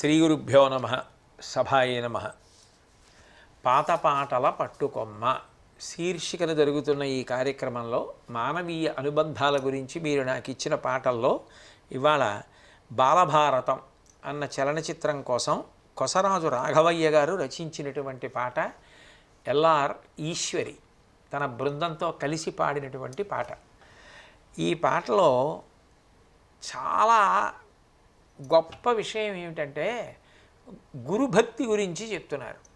శ్రీ గురుభ్యో నమ సభాయ నమ. పాత పాటల పట్టుకొమ్మ శీర్షికన జరుగుతున్న ఈ కార్యక్రమంలో మానవీయ అనుబంధాల గురించి మీరు నాకు ఇచ్చిన పాటల్లో ఇవాళ బాలభారతం అన్న చలనచిత్రం కోసం కొసరాజు రాఘవయ్య గారు రచించినటువంటి పాట ఎల్ఆర్ ఈశ్వరి తన బృందంతో కలిసి పాడినటువంటి పాట. ఈ పాటలో చాలా గొప్ప విషయం ఏమిటంటే గురుభక్తి గురించి చెప్తున్నారు.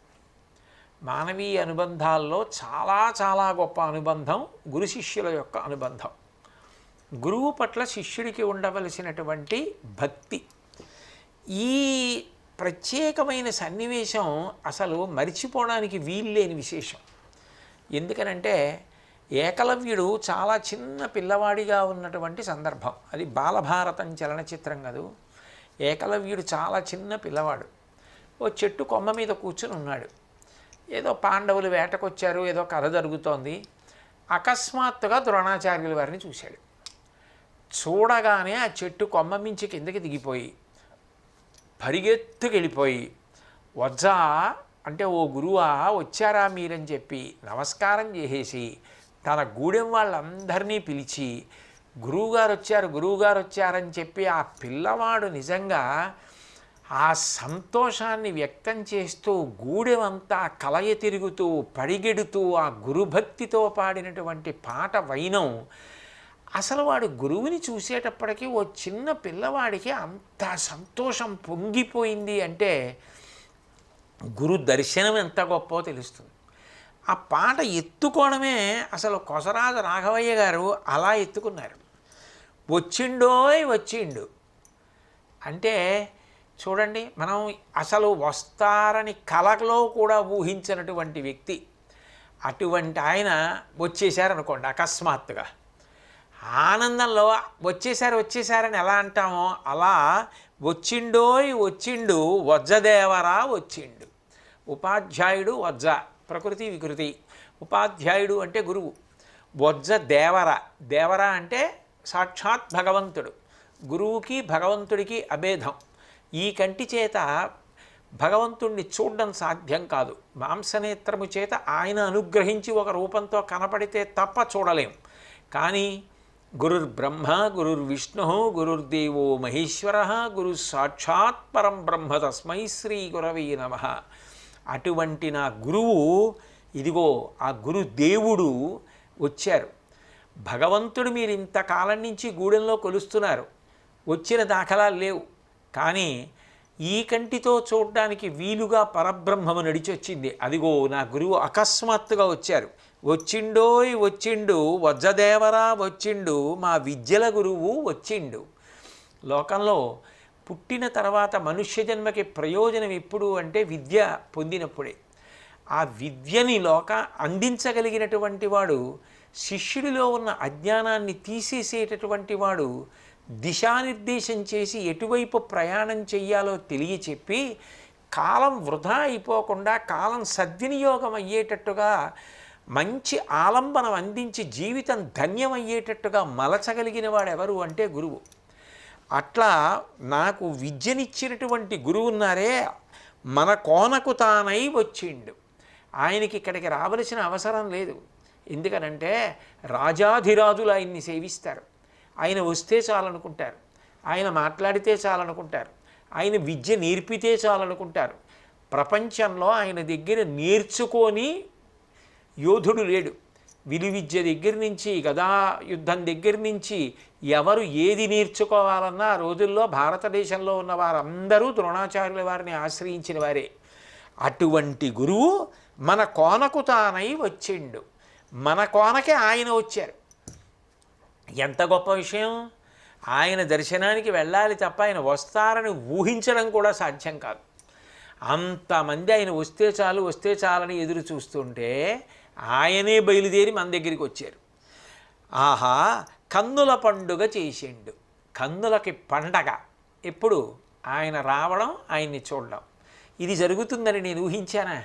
మానవీయ అనుబంధాల్లో చాలా చాలా గొప్ప అనుబంధం గురు శిష్యుల యొక్క అనుబంధం. గురువు పట్ల శిష్యుడికి ఉండవలసినటువంటి భక్తి. ఈ ప్రత్యేకమైన సన్నివేశం అసలు మరిచిపోవడానికి వీల్లేని విశేషం. ఎందుకనంటే ఏకలవ్యుడు చాలా చిన్న పిల్లవాడిగా ఉన్నటువంటి సందర్భం. అది బాలభారతం చలనచిత్రం కదూ ఏకలవ్యుడు చాలా చిన్న పిల్లవాడు. ఓ చెట్టు కొమ్మ మీద కూర్చుని ఉన్నాడు. ఏదో పాండవులు వేటకొచ్చారు ఏదో కథ జరుగుతోంది. అకస్మాత్తుగా ద్రోణాచార్యుల వారిని చూశాడు. చూడగానే ఆ చెట్టు కొమ్మ మించి కిందకి దిగిపోయి పరిగెత్తుకెళ్ళిపోయి వజ్జా అంటే ఓ గురువా వచ్చారా మీరని చెప్పి నమస్కారం చేసేసి తన గూడెం వాళ్ళందరినీ పిలిచి గురువుగారు వచ్చారు గురువుగారు వచ్చారని చెప్పి ఆ పిల్లవాడు నిజంగా ఆ సంతోషాన్ని వ్యక్తం చేస్తూ గూడెమంతా కలయ తిరుగుతూ పడిగెడుతూ ఆ గురుభక్తితో పాడినటువంటి పాట వైనం అసలు వాడు గురువుని చూసేటప్పటికీ ఓ చిన్న పిల్లవాడికి అంత సంతోషం పొంగిపోయింది అంటే గురు దర్శనం ఎంత గొప్పో తెలుస్తుంది. ఆ పాట ఎత్తుకోవడమే అసలు కొసరాజు రాఘవయ్య గారు అలా ఎత్తుకున్నారు. వచ్చిండోయ్ వచ్చిండు. అంటే చూడండి మనం అసలు వస్తారని కలలో కూడా ఊహించినటువంటి వ్యక్తి అటువంటి ఆయన వచ్చేసారనుకోండి అకస్మాత్తుగా. ఆనందంలో వచ్చేసారు వచ్చేసారని ఎలా అంటామో అలా వచ్చిండోయ్ వచ్చిండు వజ్జదేవరా వచ్చిండు. ఉపాధ్యాయుడు వజ్జ ప్రకృతి వికృతి. ఉపాధ్యాయుడు అంటే గురువు. వజ్జ దేవర దేవర అంటే సాక్షాత్ భగవంతుడు. గురువుకి భగవంతుడికి అభేదం. ఈ కంటి చేత భగవంతుణ్ణి చూడడం సాధ్యం కాదు. మాంసనేత్రము చేత ఆయన అనుగ్రహించి ఒక రూపంతో కనపడితే తప్ప చూడలేం. కానీ గురుర్బ్రహ్మ గురుర్విష్ణు గురుర్దేవో మహేశ్వర గురు సాక్షాత్ పరం బ్రహ్మ తస్మై శ్రీ గురవీ నమ. అటువంటి నా గురువు ఇదిగో ఆ గురుదేవుడు వచ్చారు. భగవంతుడు మీరు ఇంతకాలం నుంచి గూడెంలో కొలుస్తున్నారు. వచ్చిన దాఖలాలు లేవు. కానీ ఈ కంటితో చూడడానికి వీలుగా పరబ్రహ్మము నడిచొచ్చింది. అదిగో నా గురువు అకస్మాత్తుగా వచ్చారు. వచ్చిండోయ్ వచ్చిండు వజ్రదేవరా వచ్చిండు మా విద్యల గురువు వచ్చిండు. లోకంలో పుట్టిన తర్వాత మనుష్య జన్మకి ప్రయోజనం ఎప్పుడు అంటే విద్య పొందినప్పుడే. ఆ విద్యని లోక అందించగలిగినటువంటి వాడు శిష్యుడిలో ఉన్న అజ్ఞానాన్ని తీసేసేటటువంటి వాడు దిశానిర్దేశం చేసి ఎటువైపు ప్రయాణం చెయ్యాలో తెలియచెప్పి కాలం వృధా అయిపోకుండా కాలం సద్వినియోగం అయ్యేటట్టుగా మంచి ఆలంబనం అందించి జీవితం ధన్యమయ్యేటట్టుగా మలచగలిగిన వాడు ఎవరు అంటే గురువు. అట్లా నాకు విద్యనిచ్చినటువంటి గురువు ఉన్నారే మన కోనకు తానై వచ్చిండు. ఆయనకి ఇక్కడికి రావలసిన అవసరం లేదు. ఎందుకనంటే రాజాధిరాజులు ఆయన్ని సేవిస్తారు. ఆయన వస్తే చాలనుకుంటారు. ఆయన మాట్లాడితే చాలనుకుంటారు. ఆయన విద్య నేర్పితే చాలనుకుంటారు. ప్రపంచంలో ఆయన దగ్గర నేర్చుకొని యోధుడు లేడు. విలు విద్య దగ్గర నుంచి గదా యుద్ధం దగ్గర నుంచి ఎవరు ఏది నేర్చుకోవాలన్నా ఆ రోజుల్లో భారతదేశంలో ఉన్న వారందరూ ద్రోణాచార్యుల వారిని ఆశ్రయించిన వారే. అటువంటి గురువు మన కోనకు తానై వచ్చిండు. మన కోనకే ఆయన వచ్చారు. ఎంత గొప్ప విషయం? ఆయన దర్శనానికి వెళ్ళాలి తప్ప ఆయన వస్తారని ఊహించడం కూడా సాధ్యం కాదు. అంతమంది ఆయన వస్తే చాలు వస్తే చాలని ఎదురు చూస్తుంటే ఆయనే బయలుదేరి మన దగ్గరికి వచ్చారు. ఆహా కన్నుల పండుగ చేసిండు. కన్నులకి పండగ. ఎప్పుడు? ఆయన రావడం ఆయన్ని చూడడం. ఇది జరుగుతుందని నేను ఊహించానా?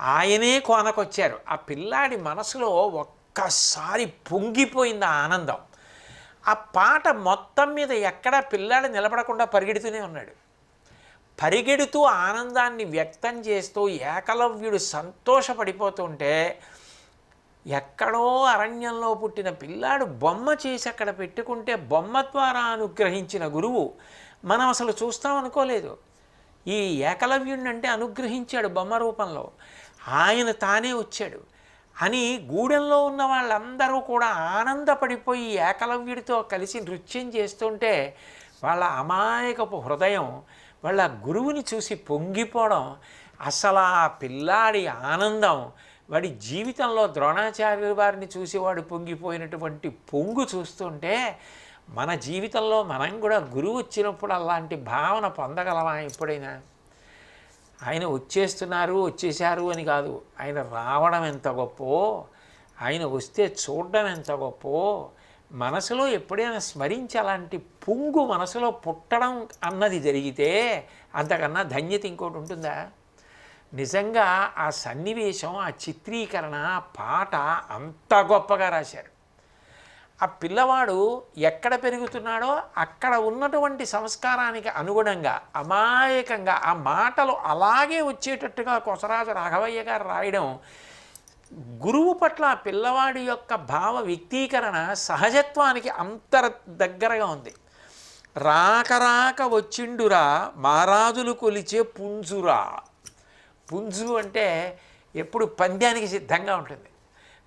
ఆయనే కోనకొచ్చారు. ఆ పిల్లాడి మనసులో ఒక్కసారి పొంగిపోయింది ఆ ఆనందం. ఆ పాట మొత్తం మీద ఎక్కడా పిల్లాడు నిలబడకుండా పరిగెడుతూనే ఉన్నాడు. పరిగెడుతూ ఆనందాన్ని వ్యక్తం చేస్తూ ఏకలవ్యుడు సంతోషపడిపోతుంటే ఎక్కడో అరణ్యంలో పుట్టిన పిల్లాడు బొమ్మ చేసి అక్కడ పెట్టుకుంటే బొమ్మ ద్వారా అనుగ్రహించిన గురువు. మనం అసలు చూస్తాం అనుకోలేదు. ఈ ఏకలవ్యుడిని అంటే అనుగ్రహించాడు బొమ్మ రూపంలో. ఆయన తానే వచ్చాడు అని గూడెంలో ఉన్న వాళ్ళందరూ కూడా ఆనందపడిపోయి ఏకలవ్యుడితో కలిసి నృత్యం చేస్తుంటే వాళ్ళ అమాయకపు హృదయం వాళ్ళ గురువుని చూసి పొంగిపోవడం అసలు ఆ పిల్లాడి ఆనందం వాడి జీవితంలో ద్రోణాచార్యుల వారిని చూసి వాడు పొంగిపోయినటువంటి పొంగు చూస్తుంటే మన జీవితంలో మనం కూడా గురువు వచ్చినప్పుడు అలాంటి భావన పొందగలమా ఎప్పుడైనా? ఆయన వచ్చేస్తున్నారు వచ్చేశారు అని కాదు. ఆయన రావడం ఎంత గొప్పో ఆయన వస్తే చూడడం ఎంత గొప్పో మనసులో ఎప్పుడైనా స్మరించి అలాంటి పొంగు మనసులో పుట్టడం అన్నది జరిగితే అంతకన్నా ధన్యత ఇంకోటి ఉంటుందా? నిజంగా ఆ సన్నివేశం ఆ చిత్రీకరణ పాట అంత గొప్పగా రాశారు. ఆ పిల్లవాడు ఎక్కడ పెరుగుతున్నాడో అక్కడ ఉన్నటువంటి సంస్కారానికి అనుగుణంగా అమాయకంగా ఆ మాటలు అలాగే వచ్చేటట్టుగా కొసరాజు రాఘవయ్య గారు రాయడం గురువు పట్ల ఆ పిల్లవాడి యొక్క భావ వ్యక్తీకరణ సహజత్వానికి అంతర దగ్గరగా ఉంది. రాక రాక వచ్చిండురా మారాజులు కొలిచే పుంజురా. పుంజు అంటే ఎప్పుడు పంద్యానికి సిద్ధంగా ఉంటుంది.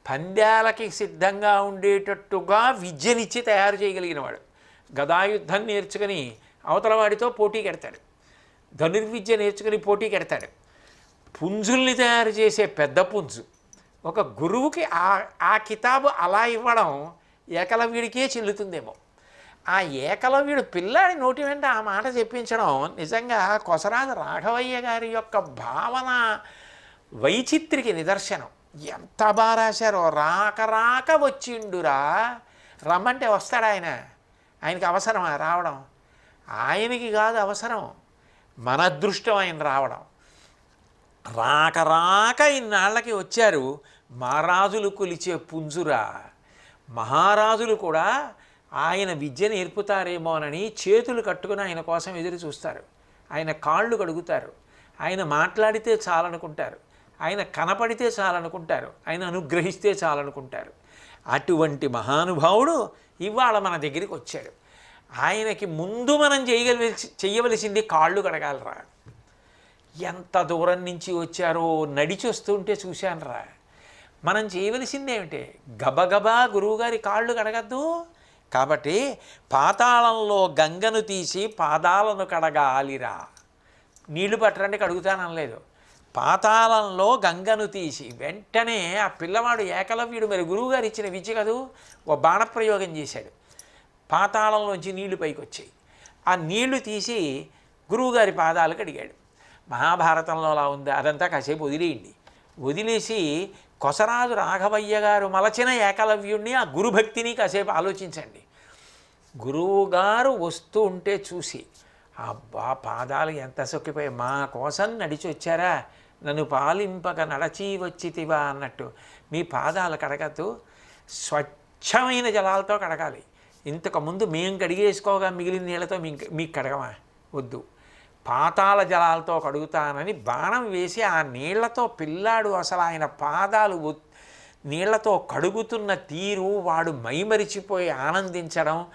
పంద్యాలకి సిద్ధంగా ఉండేటట్టుగా విద్యనిచ్చి తయారు చేయగలిగిన వాడు గదాయుద్ధం నేర్చుకుని అవతలవాడితో పోటీ కెడతాడు. ధనుర్విద్య నేర్చుకుని పోటీ కెడతాడు. పుంజుల్ని తయారు చేసే పెద్ద పుంజు. ఒక గురువుకి ఆ ఆ కితాబు అలా ఇవ్వడం ఏకలవ్యుడికే చెల్లుతుందేమో. ఆ ఏకలవ్యుడు పిల్లాడి నోటి వెంట ఆ మాట చెప్పించడం నిజంగా కొసరాజు రాఘవయ్య గారి యొక్క భావన వైచిత్రికి నిదర్శనం. ఎంత బాగా రాశారో? రాక రాక వచ్చిండురా. రమ్మంటే వస్తాడు ఆయన. ఆయనకి అవసరమా రావడం? ఆయనకి కాదు అవసరం. మన అదృష్టం ఆయన రావడం. రాక రాక ఇన్నాళ్ళకి వచ్చారు. మహారాజులు కొలిచే పుంజురా. మహారాజులు కూడా ఆయన విద్య నేర్పుతారేమోనని చేతులు కట్టుకుని ఆయన కోసం ఎదురు చూస్తారు. ఆయన కాళ్ళు కడుగుతారు. ఆయన మాట్లాడితే చాలనుకుంటారు. ఆయన కనపడితే చాలనుకుంటారు. ఆయన అనుగ్రహిస్తే చాలనుకుంటారు. అటువంటి మహానుభావుడు ఇవాళ మన దగ్గరికి వచ్చాడు. ఆయనకి ముందు మనం చేయగలిసి చెయ్యవలసింది కాళ్ళు కడగాలరా. ఎంత దూరం నుంచి వచ్చారో నడిచి వస్తుంటే చూశానురా. మనం చేయవలసింది ఏమిటి గబగబా గురువుగారి కాళ్ళు కడగద్దు. కాబట్టి పాతాళంలో గంగను తీసి పాదాలను కడగాలిరా. నీళ్ళు పట్టరండి కడుగుతానలేదు పాతాళంలో గంగను తీసి వెంటనే ఆ పిల్లవాడు ఏకలవ్యుడు మరి గురువుగారు ఇచ్చిన విద్య కదూ ఓ బాణప్రయోగం చేశాడు. పాతాళంలోంచి నీళ్ళు పైకి వచ్చాయి ఆ నీళ్ళు తీసి గురువుగారి పాదాలు కడిగాడు మహాభారతంలో అలా ఉంది అదంతా కాసేపు వదిలేయండి. వదిలేసి కొసరాజు రాఘవయ్య గారు మలచిన ఏకలవ్యుణ్ణి ఆ గురుభక్తిని కాసేపు ఆలోచించండి. గురువుగారు వస్తూ ఉంటే చూసి అబ్బా పాదాలు ఎంత సొక్కిపోయాయి మా కోసం నడిచి వచ్చారా నన్ను పాలింపక నడచి వచ్చితివా అన్నట్టు. మీ పాదాలు కడగద్దు. స్వచ్ఛమైన జలాలతో కడగాలి. ఇంతకుముందు మేము కడిగేసుకోగా మిగిలిన నీళ్ళతో మీ మీకు కడగమా? వద్దు. పాతాల జలాలతో కడుగుతానని బాణం వేసి ఆ నీళ్ళతో పిల్లాడు అసలు ఆయన పాదాలు నీళ్ళతో కడుగుతున్న తీరు వాడు మైమరిచిపోయి ఆనందించడం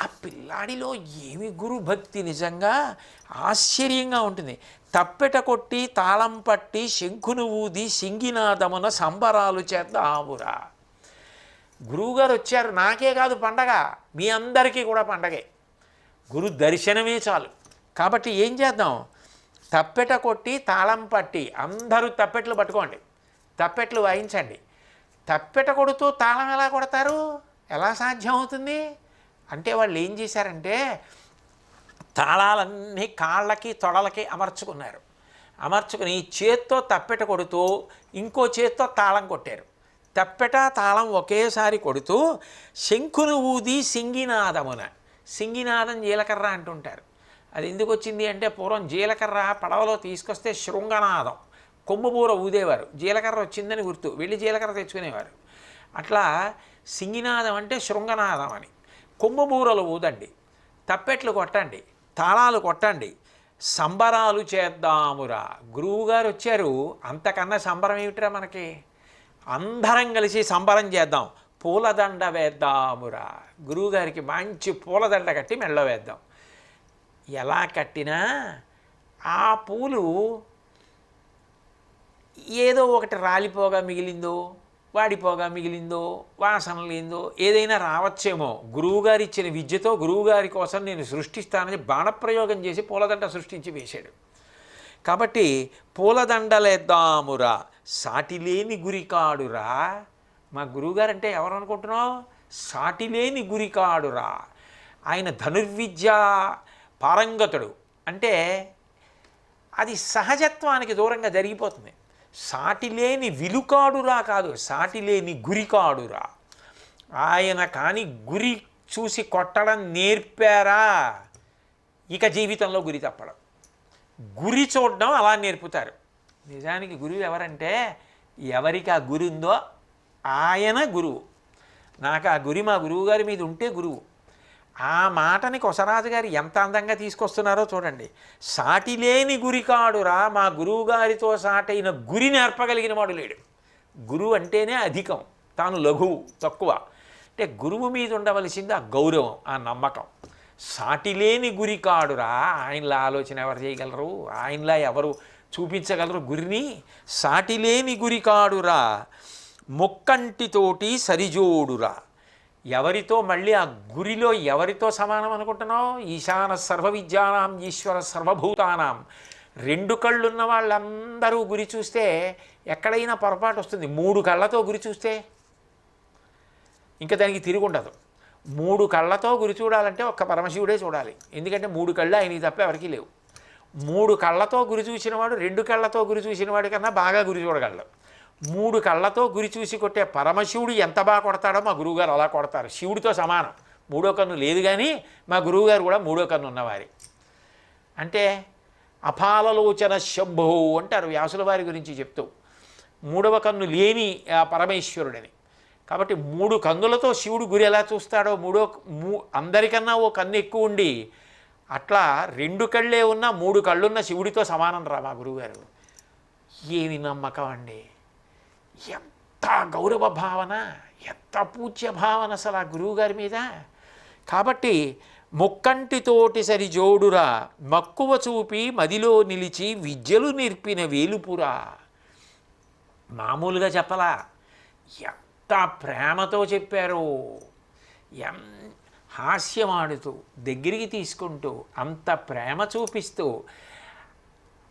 ఆ పిల్లాడిలో ఏమి గురుభక్తి నిజంగా? ఆశ్చర్యంగా ఉంటుంది. తప్పెట కొట్టి తాళం పట్టి శంఖును ఊది సింగినాదమున సంబరాలు చేద్దామురా గురువుగారు వచ్చారు నాకే కాదు పండగ మీ అందరికీ కూడా పండగే. గురు దర్శనమే చాలు. కాబట్టి ఏం చేద్దాం? తప్పెట కొట్టి తాళం పట్టి అందరూ తప్పెట్లు పట్టుకోండి. తప్పెట్లు వాయించండి. తప్పెట కొడుతూ తాళం ఎలా కొడతారు? ఎలా సాధ్యం అవుతుంది? అంటే వాళ్ళు ఏం చేశారంటే తాళాలన్నీ కాళ్ళకి తొడలకి అమర్చుకున్నారు. అమర్చుకుని చేత్తో తప్పెట కొడుతూ ఇంకో చేత్తో తాళం కొట్టారు. తప్పెట తాళం ఒకేసారి కొడుతూ శంఖును ఊది సింగినాదమున. సింగినాదం జీలకర్ర అంటుంటారు. అది ఎందుకు వచ్చింది అంటే పూర్వం జీలకర్ర పడవలో తీసుకొస్తే శృంగనాదం. కొమ్ముబూర ఊదేవారు. జీలకర్ర వచ్చిందని గుర్తు. వెళ్ళి జీలకర్ర తెచ్చుకునేవారు. అట్లా సింగినాదం అంటే శృంగనాదం అని. కొమ్ముబూరలు ఊదండి తప్పెట్లు కొట్టండి తాళాలు కొట్టండి సంబరాలు చేద్దామురా. గురువుగారు వచ్చారు అంతకన్నా సంబరం ఏమిటిరా మనకి? అందరం కలిసి సంబరం చేద్దాం పూలదండ వేద్దామురా. గురువుగారికి మంచి పూలదండ కట్టి మెళ్ళ వేద్దాం. ఎలా కట్టినా ఆ పూలు ఏదో ఒకటి రాలిపోగా మిగిలిందో వాడిపోగా మిగిలిందో వాసన లేదో ఏదైనా రావచ్చేమో. గురువుగారు ఇచ్చిన విద్యతో గురువుగారి కోసం నేను సృష్టిస్తానని బాణప్రయోగం చేసి పూలదండ సృష్టించి వేశాడు. కాబట్టి పూలదండలేద్దామురా సాటిలేని గురికాడురా. మా గురువుగారు అంటే ఎవరు అనుకుంటున్నావు సాటిలేని గురికాడురా. ఆయన ధనుర్విద్య పారంగతుడు. అంటే అది సహజత్వానికి దూరంగా జరిగిపోతుంది. సాటిలేని విలుకాడురా కాదు సాటిలేని గురికాడురా. ఆయన కానీ గురి చూసి కొట్టడం నేర్పారా? ఇక జీవితంలో గురి తప్పడం. గురి చూడడం అలా నేర్పుతారు. నిజానికి గురువు ఎవరంటే ఎవరికి ఆ గురి ఉందో ఆయన గురువు. నాకు ఆ గురి మా గురువు గారి మీద ఉంటే గురువు. ఆ మాటని కొసరాజు గారు ఎంత అందంగా తీసుకొస్తున్నారో చూడండి. సాటి లేని మా గురువు గారితో సాటైన గురి నేర్పగలిగిన వాడు లేడు. గురువు అంటేనే అధికం తాను లఘువు తక్కువ. అంటే గురువు మీద ఉండవలసింది ఆ గౌరవం ఆ నమ్మకం. సాటిలేని గురికాడురా ఆయనలా ఆలోచన ఎవరు చేయగలరు? ఆయనలా ఎవరు చూపించగలరు గురిని? సాటిలేని గురికాడురా ముక్కంటితోటి సరిజోడురా ఎవరితో మళ్ళీ ఆ గురిలో ఎవరితో సమానం అనుకుంటున్నావు? ఈశాన సర్వ విద్యానాం ఈశ్వర సర్వభూతానాం. రెండు కళ్ళున్న వాళ్ళందరూ గురి చూస్తే ఎక్కడైనా పొరపాటు వస్తుంది. మూడు కళ్ళతో గురి చూస్తే ఇంకా దానికి తిరిగి ఉండదు. మూడు కళ్ళతో గురి చూడాలంటే ఒక్క పరమశివుడే చూడాలి. ఎందుకంటే మూడు కళ్ళు ఆయనకి తప్ప ఎవరికీ లేవు. మూడు కళ్ళతో గురి చూసినవాడు రెండు కళ్ళతో గురి చూసిన వాడి కన్నా బాగా గురి చూడగలడు. మూడు కళ్ళతో గురి చూసి కొట్టే పరమశివుడు ఎంత బాగా కొడతాడో మా గురువుగారు అలా కొడతారు. శివుడితో సమానం. మూడో కన్ను లేదు కానీ మా గురువుగారు కూడా మూడో కన్ను ఉన్నవారి. అంటే అపాలలోచన శంభో అంటారు వ్యాసుల వారి గురించి చెప్తూ. మూడవ కన్ను లేని ఆ పరమేశ్వరుడని. కాబట్టి మూడు కన్నులతో శివుడు గురి ఎలా చూస్తాడో మూడో మూ అందరికన్నా ఓ కన్ను ఎక్కువ ఉండి అట్లా రెండు కళ్ళే ఉన్న మూడు కళ్ళున్న శివుడితో సమానం రా మా గురువుగారు. ఏమి నమ్మకం అండి? ఎంత గౌరవ భావన ఎంత పూజ్య భావన అసలు ఆ గురువుగారి మీద? కాబట్టి ముక్కంటితోటి సరి జోడురా మక్కువ చూపి మదిలో నిలిచి విద్యలు నేర్పిన వేలుపురా. మామూలుగా చెప్పలా? ఎంత ప్రేమతో చెప్పారో ఎం హాస్యమాడుతూ దగ్గరికి తీసుకుంటూ అంత ప్రేమ చూపిస్తూ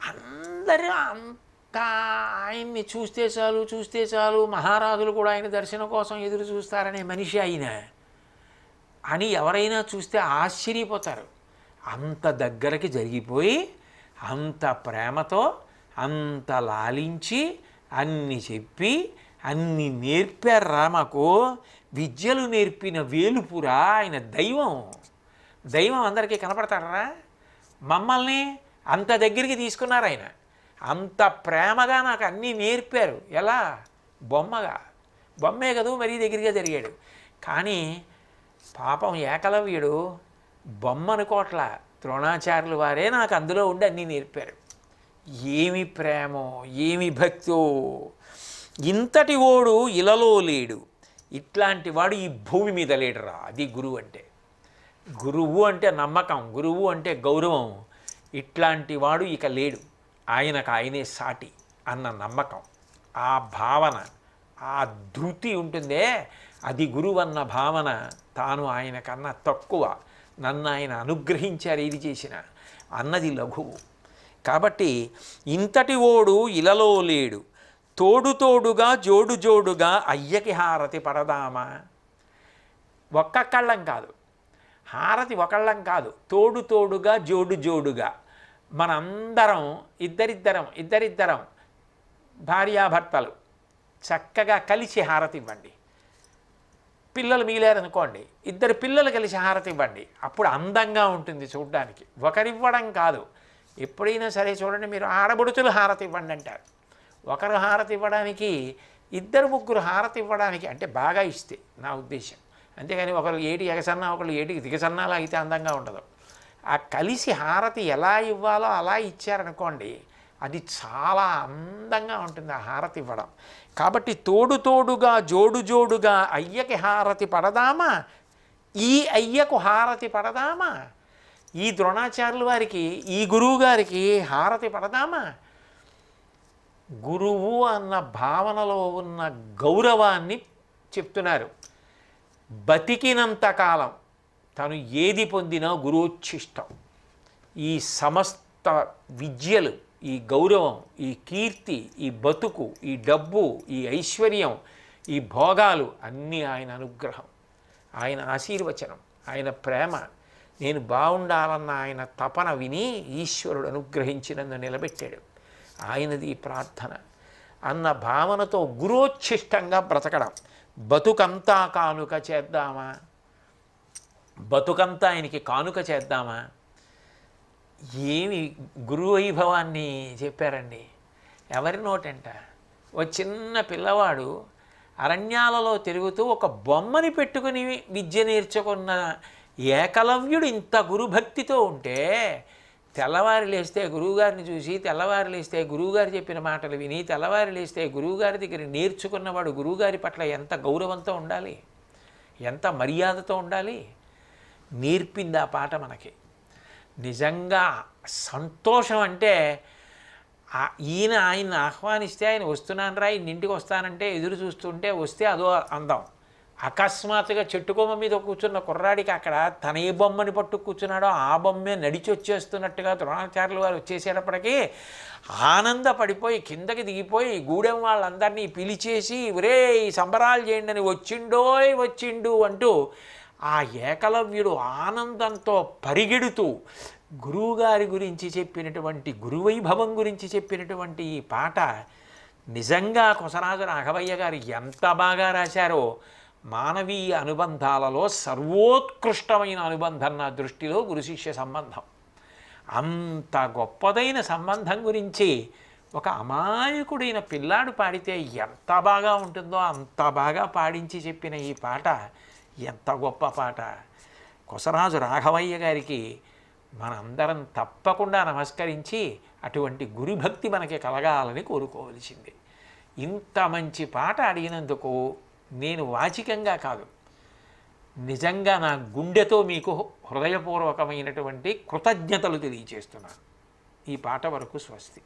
అందరూ అంత ఆయన్ని చూస్తే చాలు చూస్తే చాలు మహారాజులు కూడా ఆయన దర్శనం కోసం ఎదురు చూస్తారనే మనిషి ఆయన. అని ఎవరైనా చూస్తే ఆశ్చర్యపోతారు. అంత దగ్గరకి జరిగిపోయి అంత ప్రేమతో అంత లాలించి అన్ని చెప్పి అన్ని నేర్పారా మాకు? విద్యలు నేర్పిన వేలుపురా ఆయన దైవం. దైవం అందరికీ కనపడతారా? మమ్మల్ని అంత దగ్గరికి తీసుకున్నారు ఆయన అంత ప్రేమగా నాకు అన్నీ నేర్పారు. ఎలా? బొమ్మగా. బొమ్మే కదూ మరీ దగ్గరగా జరిగాడు. కానీ పాపం ఏకలవ్యుడు బొమ్మ అనుకోట్ల ద్రోణాచార్యులు వారే నాకు అందులో ఉండి అన్నీ నేర్పారు. ఏమి ప్రేమో ఏమి భక్తో? ఇంతటి ఓడు ఇలలో లేడు. ఇట్లాంటి వాడు ఈ భూమి మీద లేడురా అది గురువు అంటే. గురువు అంటే నమ్మకం గురువు అంటే గౌరవం. ఇట్లాంటి వాడు ఇక లేడు. ఆయనకు ఆయనే సాటి అన్న నమ్మకం ఆ భావన ఆ ధృతి ఉంటుందే. అది గురువు అన్న భావన తాను ఆయన కన్నా తక్కువ. నన్ను ఆయన అనుగ్రహించారు ఇది చేసిన అన్నది లఘువు. కాబట్టి ఇంతటి ఓడు ఇలలో లేడు. తోడు తోడుగా జోడు జోడుగా అయ్యకి హారతి పడదామా? ఒక్క కళ్ళం కాదు. హారతి ఒకళ్ళం కాదు. తోడు తోడుగా జోడు జోడుగా. మనందరం ఇద్దరిద్దరం ఇద్దరిద్దరం భార్యాభర్తలు చక్కగా కలిసి హారతి ఇవ్వండి. పిల్లలు మిగిలారనుకోండి ఇద్దరు పిల్లలు కలిసి హారతి ఇవ్వండి. అప్పుడు అందంగా ఉంటుంది చూడడానికి. ఒకరివ్వడం కాదు. ఎప్పుడైనా సరే చూడండి మీరు ఆడబడుచులు హారతి ఇవ్వండి అంటారు. ఒకరు హారతి ఇవ్వడానికి ఇద్దరు ముగ్గురు హారతి ఇవ్వడానికి అంటే బాగా ఇస్తే నా ఉద్దేశం అంతేగాని ఒకరు ఏటి ఎగసన్నా ఒకరు ఏటికి దిగసన్నాలా అయితే అందంగా ఉండదు. ఆ కలిసి హారతి ఎలా ఇవ్వాలో అలా ఇచ్చారనుకోండి అది చాలా అందంగా ఉంటుంది ఆ హారతి ఇవ్వడం. కాబట్టి తోడు తోడుగా జోడు జోడుగా అయ్యకి హారతి పడదామా? ఈ అయ్యకు హారతి పడదామా? ఈ ద్రోణాచార్యుల వారికి ఈ గురువు గారికి హారతి పడదామా? గురువు అన్న భావనలో ఉన్న గౌరవాన్ని చెప్తున్నారు. బతికినంత కాలం తను ఏది పొందినా గురువుచ్ఛిష్టం ఈ సమస్త విద్యలు ఈ గౌరవం ఈ కీర్తి ఈ బతుకు ఈ డబ్బు ఈ ఐశ్వర్యం ఈ భోగాలు అన్నీ ఆయన అనుగ్రహం ఆయన ఆశీర్వచనం ఆయన ప్రేమ. నేను బాగుండాలన్న ఆయన తపన విని ఈశ్వరుడు అనుగ్రహించినందు నిలబెట్టాడు. ఆయనది ఈ ప్రార్థన. అన్న భావనతో గురోచ్ఛిష్టంగా బ్రతకడం. బతుకంతా కానుక చేద్దామా? బతుకంతా ఆయనకి కానుక చేద్దామా? ఏమి గురు వైభవాన్ని చెప్పారండి? ఎవరి నోటంట? ఓ చిన్న పిల్లవాడు అరణ్యాలలో తిరుగుతూ ఒక బొమ్మని పెట్టుకుని విద్య నేర్చుకున్న ఏకలవ్యుడు ఇంత గురుభక్తితో ఉంటే తెల్లవారు లేస్తే గురువుగారిని చూసి తెల్లవారు లేస్తే గురువుగారు చెప్పిన మాటలు విని తెల్లవారు లేస్తే గురువుగారి దగ్గర నేర్చుకున్నవాడు గురువుగారి పట్ల ఎంత గౌరవంతో ఉండాలి? ఎంత మర్యాదతో ఉండాలి? నేర్పింది ఆ పాట మనకి. నిజంగా సంతోషం అంటే ఈయన ఆయన ఆహ్వానిస్తే ఆయన వస్తున్నాను రా ఈయన ఇంటికి వస్తానంటే ఎదురు చూస్తుంటే వస్తే అదో అందం. అకస్మాత్తుగా చెట్టుకొమ్మ మీద కూర్చున్న కుర్రాడికి అక్కడ తన ఏ బొమ్మని పట్టు కూర్చున్నాడో ఆ బొమ్మే నడిచి వచ్చేస్తున్నట్టుగా ద్రోణాచార్యులు వారు వచ్చేసేటప్పటికీ ఆనందపడిపోయి కిందకి దిగిపోయి గూడెం వాళ్ళందరినీ పిలిచేసి ఒరే సంబరాలు చేయండి అని వచ్చిండోయ్ వచ్చిండు అంటూ ఆ ఏకలవ్యుడు ఆనందంతో పరిగెడుతూ గురువుగారి గురించి చెప్పినటువంటి గురువైభవం గురించి చెప్పినటువంటి ఈ పాట నిజంగా కొసరాజు రాఘవయ్య గారు ఎంత బాగా రాశారో మానవీయ అనుబంధాలలో సర్వోత్కృష్టమైన అనుబంధం నా దృష్టిలో గురు శిష్య సంబంధం. అంత గొప్పదైన సంబంధం గురించి ఒక అమాయకుడైన పిల్లాడు పాడితే ఎంత బాగా ఉంటుందో అంత బాగా పాడించి చెప్పిన ఈ పాట ఎంత గొప్ప పాట. కొసరాజు రాఘవయ్య గారికి మనందరం తప్పకుండా నమస్కరించి అటువంటి గురుభక్తి మనకి కలగాలని కోరుకోవలసింది. ఇంత మంచి పాట అడిగినందుకు నేను వాచికంగా కాదు. నిజంగా నా గుండెతో మీకు హృదయపూర్వకమైనటువంటి కృతజ్ఞతలు తెలియచేస్తున్నాను ఈ పాట వరకు స్వస్తి.